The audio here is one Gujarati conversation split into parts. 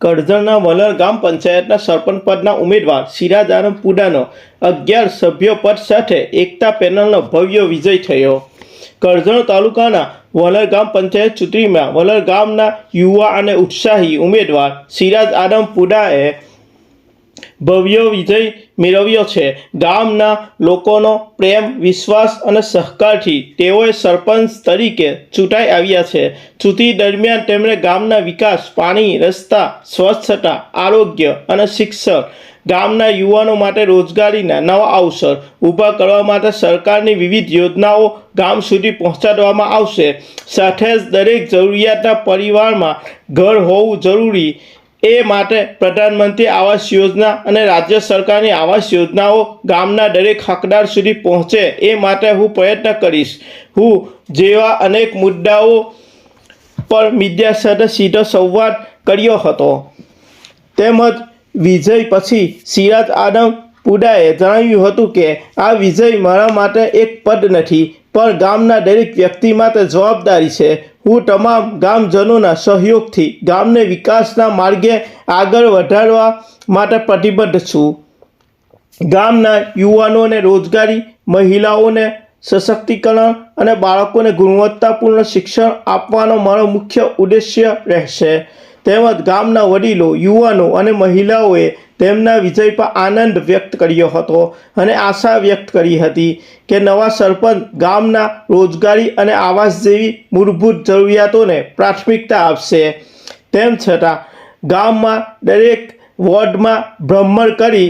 કરજણના વલણ ગામ પંચાયતના સરપંચ પદના ઉમેદવાર સિરાજ પુડાનો અગિયાર સભ્યો પદ સાથે એકતા પેનલનો ભવ્ય વિજય થયો. કરજણ તાલુકાના વલર ગામ પંચાયત ચૂંટણીમાં વલર ગામના યુવા અને ઉત્સાહી ઉમેદવાર સિરાજ આલમ પુડાએ ભવ્ય વિજય મેળવ્યો છે. ગામના લોકોનો પ્રેમ, વિશ્વાસ અને સહકારથી તેઓએ સરપંચ તરીકે ચૂંટાઈ આવ્યા છે. ચૂંટણી દરમિયાન તેમણે ગામના વિકાસ, પાણી, રસ્તા, સ્વચ્છતા, આરોગ્ય અને શિક્ષણ, ગામના યુવાનો માટે રોજગારીના નવા અવસર ઊભા કરવા માટે સરકારની વિવિધ યોજનાઓ ગામ સુધી પહોંચાડવામાં આવશે. સાથે જ દરેક જરૂરિયાતના પરિવારમાં ઘર હોવું જરૂરી એ માટે પ્રધાનમંત્રી આવાસ યોજના અને રાજ્ય સરકારની આવાસ યોજનાઓ ગામના દરેક હકદાર સુધી પહોંચે એ માટે હું પ્રયત્ન કરીશ. હું જેવા અનેક મુદ્દાઓ પર મીડિયા સાથે સીધો સંવાદ કર્યો હતો. તેમજ વિજય પછી સિરાજ આદમ પુડાએ જણાવ્યું હતું કે, આ વિજય મારા માટે એક પદ નથી, પણ ગામના દરેક વ્યક્તિ માટે જવાબદારી છે. હું તમામ ગામજનોના સહયોગથી ગામને વિકાસના માર્ગે આગળ વધારવા માટે પ્રતિબદ્ધ છું. ગામના યુવાનોને રોજગારી, મહિલાઓને સશક્તિકરણ અને બાળકોને ગુણવત્તાપૂર્ણ શિક્ષણ આપવાનો મારો મુખ્ય ઉદ્દેશ્ય રહેશે. તેમજ ગામના વડીલો, યુવાનો અને મહિલાઓએ તેમના વિજય પર આનંદ વ્યક્ત કર્યો હતો અને આશા વ્યક્ત કરી હતી કે નવા સરપંચ ગામના રોજગારી અને આવાસ જેવી મૂળભૂત જરૂરિયાતોને પ્રાથમિકતા આપશે. તેમ છતાં, ગામમાં દરેક વોર્ડમાં ભ્રમણ કરી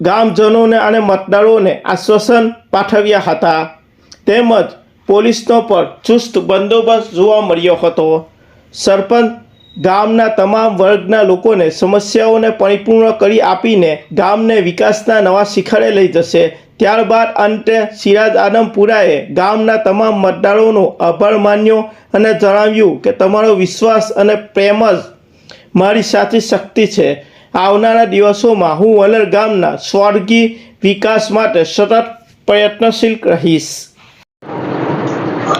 ગામજનોને અને મતદારોને આશ્વાસન પાઠવ્યા હતા. તેમજ પોલીસનો પણ ચુસ્ત બંદોબસ્ત જોવા મળ્યો હતો. સરપંચ ગામના તમામ વર્ગના લોકોને સમસ્યાઓને પરિપૂર્ણ કરી આપીને ગામને વિકાસના નવા શિખરે લઈ જશે. ત્યારબાદ અંતે સિરાજ આદમપુરાએ ગામના તમામ મતદારોનો આભાર માન્યો અને જણાવ્યું કે તમારો વિશ્વાસ અને પ્રેમ જ મારી સાચી શક્તિ છે. આવનારા દિવસોમાં હું વલર ગામના સ્વર્ગી વિકાસ માટે સતત પ્રયત્નશીલ રહીશ.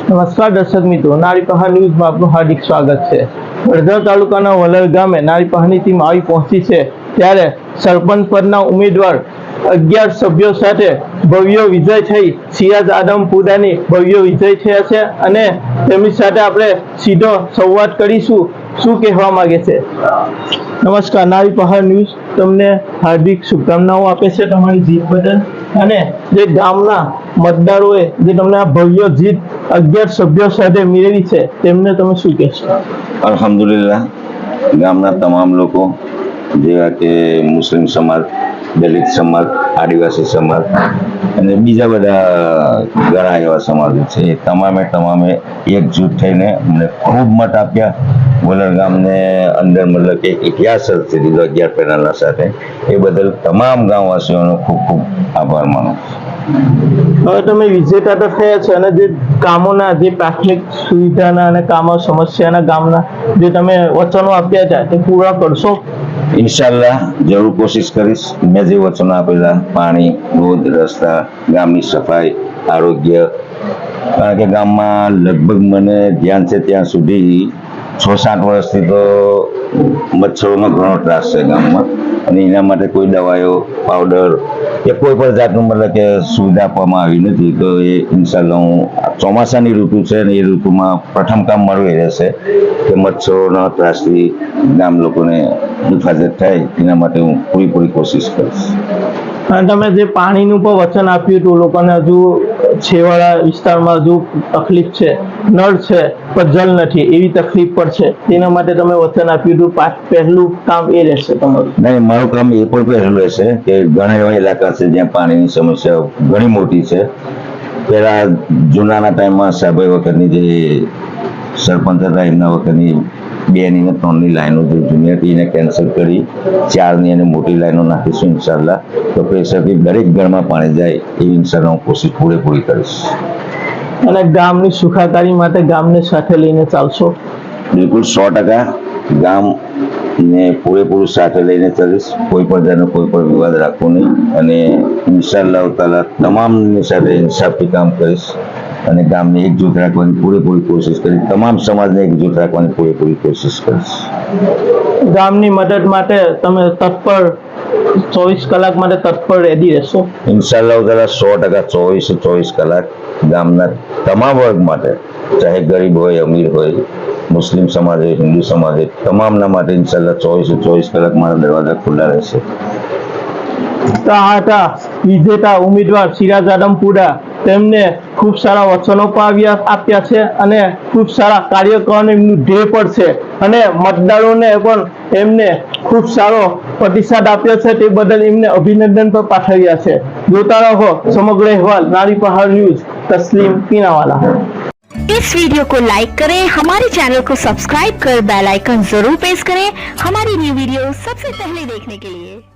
નમસ્કાર દર્શક મિત્રો, નારી પહાર ન્યૂઝમાં આપનું હાર્દિક સ્વાગત છે. વડોદરા તાલુકાના વલર ગામે નારી પહારની ટીમ આવી પહોંચી છે. ત્યારે સરપંચ પદના ઉમેદવાર અગિયાર સભ્યો સાથે ભવ્ય વિજય થઈ સિરાજ આદમપુરાની ભવ્ય વિજય થયા છે અને તેમની સાથે આપણે સીધો સંવાદ કરીશું. શું કહેવા માંગે છે? નમસ્કાર, નારી પહાડ ન્યૂઝ તમને હાર્દિક શુભકામનાઓ આપે છે તમારી જીત બદલ. અને જે ગામના મતદારોએ જે તમને આ ભવ્ય જીત અગિયાર સભ્યો સાથે મેળવી છે, તેમને તમે શું કહેશો? અલ્હમ્દુલિલ્લાહ, ગામના તમામ લોકો, જેવા કે મુસ્લિમ સમાજ, દલિત સમાજ, આદિવાસી સમાજ, અને બીજા બધા ઘણા એવા સમાજો છે, એ તમામે તમામે એકજૂટ થઈને અમને ખૂબ મત આપ્યા. વલણ ગામને અંદર મતલબ કે ઇતિહાસ જ દીધો અગિયાર પેનલના સાથે. એ બદલ તમામ ગામવાસીઓનો ખૂબ ખૂબ આભાર માનું છું. હવે તમે વિજેતા તો થયા છો અને જે કામોના, જે પ્રાથમિક સુવિધાના અને કામો, સમસ્યાના ગામના, જે તમે વચનો આપ્યા હતા તે પૂરા કરશો? ઇન્શાલ્લાહ, જરૂર કોશિશ કરીશ. મેં જે વચનો આપેલા, પાણી, રોડ, રસ્તા, ગામની સફાઈ, આરોગ્ય, કારણ કે ગામમાં લગભગ મને ધ્યાન છે ત્યાં સુધી છ સાત વર્ષથી તો મચ્છરોનો ઘણો ત્રાસ છે ગામમાં. અને એના માટે કોઈ દવાઓ પાવડર કે કોઈ પણ જાતનું મતલબ કે સુવિધા આપવામાં આવી નથી. તો એ ઇન્શાલ્લાહ હું ચોમાસાની ઋતુ છે અને એ ઋતુમાં પ્રથમ કામ મારું એ રહેશે કે મચ્છરોના ત્રાસથી ગામ લોકોને હિફાજત થાય. એના માટે હું પૂરેપૂરી કોશિશ કરીશ. અને તમે જે પાણીનું પણ વચન આપ્યું હતું, લોકોને હજુ છેવાડા વિસ્તારમાં હજુ તકલીફ છે, નળ છે, પણ જલ નથી, એવી તકલીફ પણ છે. તેના માટે તમે વચન આપ્યું હતું પહેલું કામ એ રહેશે તમારું. નહીં, મારું કામ એ પણ પહેલું રહેશે કે ઘણા એવા ઇલાકા છે જ્યાં પાણીની સમસ્યા ઘણી મોટી છે. પહેલા જૂનાના ટાઈમમાં સાહેબ વખતની જે સરપંચ હતા, એમના વખતની બેની ને ત્રણની લાઈનો જે જુનિયર ટીને કેન્સલ કરી. ચારની અને મોટી લાઈનો નાખીશું ઇન્શાલ્લાહ તો પ્રેશરથી દરેક ઘરમાં પાણી જાય એવી ઇન્શાલ્લાહ હું કોશિશ પૂરેપૂરી કરીશ. અને ગામની સુખાકારી માટે ગામને સાથે લઈને ચાલશો? બિલકુલ સો ટકા. ગામ ને પૂરેપૂરું સાથે લઈને ચાલીશ. કોઈ પણ જાતનો કોઈ પણ વિવાદ રાખવો નહીં. અને ઇન્શાલ્લાહ તાલા તમામની સાથે ઇન્સાફથી કામ કરીશ. અને ગામને એકજૂથ રાખવાની પૂરેપૂરી કોશિશ કરી. તમામ સમાજને એકજૂથ રાખવાની પૂરેપૂરી કોશિશ કરીશ. ગામની મદદ માટે તમે તત્પર ચોવીસ કલાક માટે તત્પર રેડી રહેશો? ઇન્શાલ્લાહ તાલા સો ટકા ચોવીસ ચોવીસ કલાક ગામના તમામ વર્ગ માટે ચાહે ગરીબ હોય અમીર હોય મુસ્લિમ સમાજ હોય હિન્દુ સમાજ હોય તમામના માટે ઇન્શાલ્લાહ ચોવીસે ચોવીસ કલાક મારા દરવાજા ખુલ્લા રહેશે. આ હતા વિજેતા ઉમેદવાર સિરાજ આદમપુરા તેમને ખૂબ સારા વચનો પણ આવ્યા આપ્યા છે અને ખૂબ સારા કાર્ય કરવાનું એમનું ધ્યેય પણ છે અને મતદારોને પણ એમને ખૂબ સારો પ્રતિસાદ આપ્યો છે તે બદલ એમને અભિનંદન પણ પાઠવ્યા છે જોતા રહો સમગ્ર અહેવાલ નારી પહાડ ન્યૂઝ તસ્લીમ પીનાવાલા इस वीडियो को लाइक करें हमारे चैनल को सब्सक्राइब कर बेल आइकन जरूर प्रेस करें हमारी न्यू वीडियो सबसे पहले देखने के लिए